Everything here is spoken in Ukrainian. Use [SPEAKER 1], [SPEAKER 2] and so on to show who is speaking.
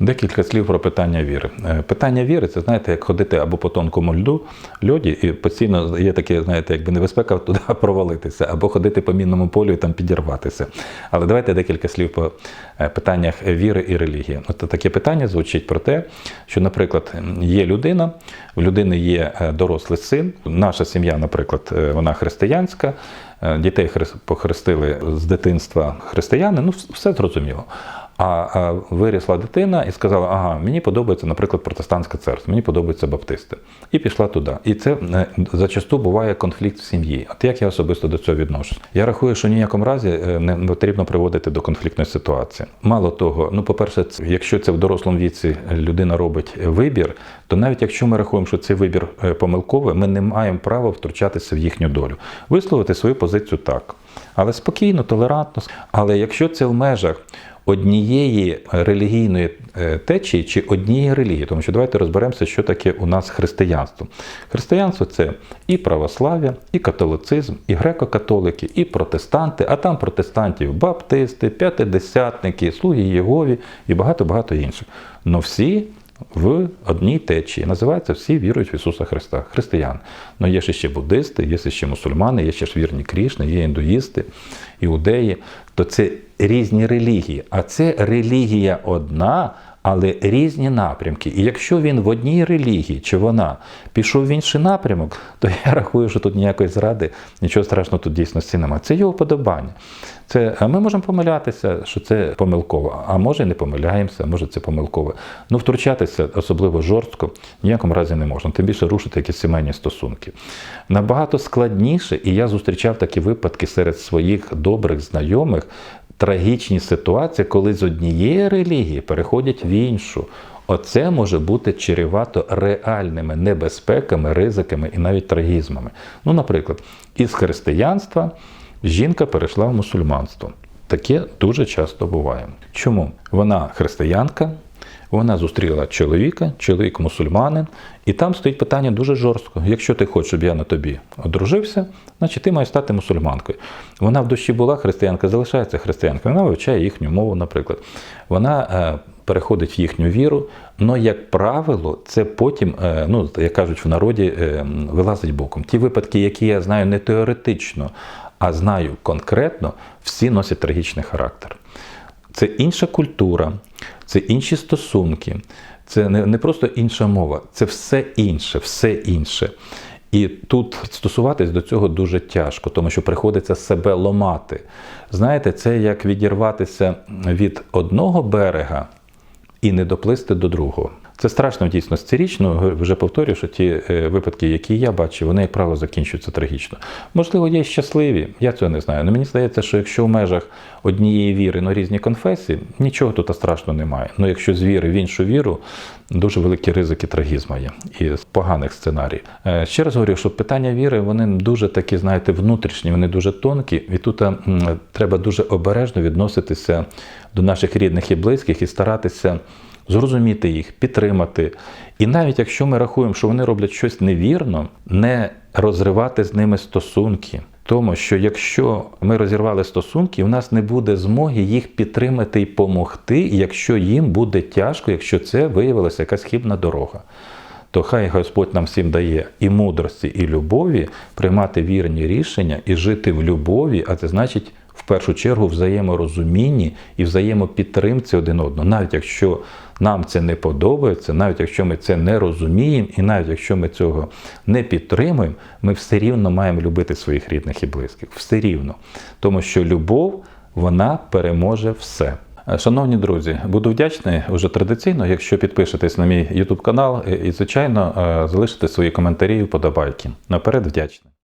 [SPEAKER 1] Декілька слів про питання віри. Е, Питання віри це знаєте, як ходити або по тонкому льду, льоді, і постійно є таке, знаєте, якби небезпека туди провалитися, або ходити по мінному полю і там підірватися. Але давайте декілька слів по е, питаннях віри і релігії. От таке питання звучить про те, що, наприклад, є людина, в людини є е, дорослий син. Наша сім'я, наприклад, вона християнська. Дітей хрес- похрестили з дитинства християни, ну все зрозуміло. А, вирісла дитина і сказала: ага, мені подобається, наприклад, протестантська церква, мені подобаються баптисти. І пішла туди. І це е, зачасту буває конфлікт в сім'ї. От як я особисто до цього відношусь? Я рахую, що ніякому разі е, не потрібно приводити до конфліктної ситуації. Мало того, ну, по-перше, якщо це в дорослому віці людина робить вибір, то навіть якщо ми рахуємо, що цей вибір е, помилковий, ми не маємо права втручатися в їхню долю. Висловити свою позицію так. Але спокійно, толерантно. Але якщо це в межах однієї релігійної е, течії чи однієї релігії, тому що давайте розберемося, що таке у нас християнство. Християнство це і православ'я, і католицизм, і греко-католики, і протестанти, а там протестантів баптисти, п'ятидесятники, слуги Єгові і багато-багато інших. Но всі в одній течії. Називаються всі вірують в Ісуса Христа, християни. Ну є ще буддисти, є ще мусульмани, є ще вірні Крішни, є індуїсти, іудеї. То це різні релігії. А це релігія одна, але різні напрямки. І якщо він в одній релігії чи вона пішов в інший напрямок, то я рахую, що тут ніякої зради, нічого страшного тут дійсності немає. Це його подобання. Це, ми можемо помилятися, що це помилково, а може не помиляємося, може це помилково. Ну, втручатися особливо жорстко ніякому разі не можна, тим більше рушити якісь сімейні стосунки. Набагато складніше, і я зустрічав такі випадки серед своїх добрих знайомих, трагічні ситуації, коли з однієї релігії переходять в іншу. Оце може бути чарівато реальними небезпеками, ризиками і навіть трагізмами. Ну, наприклад, із християнства жінка перейшла в мусульманство. Таке дуже часто буває. Чому? Вона християнка, вона зустріла чоловіка, чоловік мусульманин, і там стоїть питання дуже жорстко. Якщо ти хочеш, щоб я на тобі одружився, значить ти маєш стати мусульманкою. Вона в душі була християнка, залишається християнкою. Вона вивчає їхню мову, наприклад. Вона е, переходить в їхню віру, але, як правило, це потім, е, ну, як кажуть в народі, е, вилазить боком. Ті випадки, які я знаю не теоретично, а знаю конкретно, всі носять трагічний характер. Це інша культура, це інші стосунки, це не, не просто інша мова, це все інше, все інше. І тут стосуватись до цього дуже тяжко, тому що приходиться себе ломати. Знаєте, це як відірватися від одного берега і не доплисти до другого. Це страшно річ, ну вже повторюю, що ті е, випадки, які я бачу, вони, як правило, закінчуються трагічно. Можливо, є щасливі, я цього не знаю. Але мені здається, що якщо в межах однієї віри, ну різні конфесії, нічого тут страшного немає. Ну якщо з віри в іншу віру, дуже великі ризики трагізму є і поганих сценаріїв. Е, Ще раз говорю, що питання віри, вони дуже такі, знаєте, внутрішні, вони дуже тонкі, і тут треба дуже обережно відноситися до наших рідних і близьких і старатися зрозуміти їх, підтримати. І навіть якщо ми рахуємо, що вони роблять щось невірно, не розривати з ними стосунки. Тому що якщо ми розірвали стосунки, у нас не буде змоги їх підтримати і помогти, якщо їм буде тяжко, якщо це виявилася якась хибна дорога. То хай Господь нам всім дає і мудрості, і любові приймати вірні рішення і жити в любові, а це значить в першу чергу взаєморозумінні і взаємопідтримці один одного, навіть якщо нам це не подобається, навіть якщо ми це не розуміємо, і навіть якщо ми цього не підтримуємо, ми все рівно маємо любити своїх рідних і близьких. Все рівно. Тому що любов, вона переможе все. Шановні друзі, буду вдячний уже традиційно, якщо підпишетесь на мій YouTube канал і, звичайно, е, залишите свої коментарі і вподобайки. Наперед вдячний.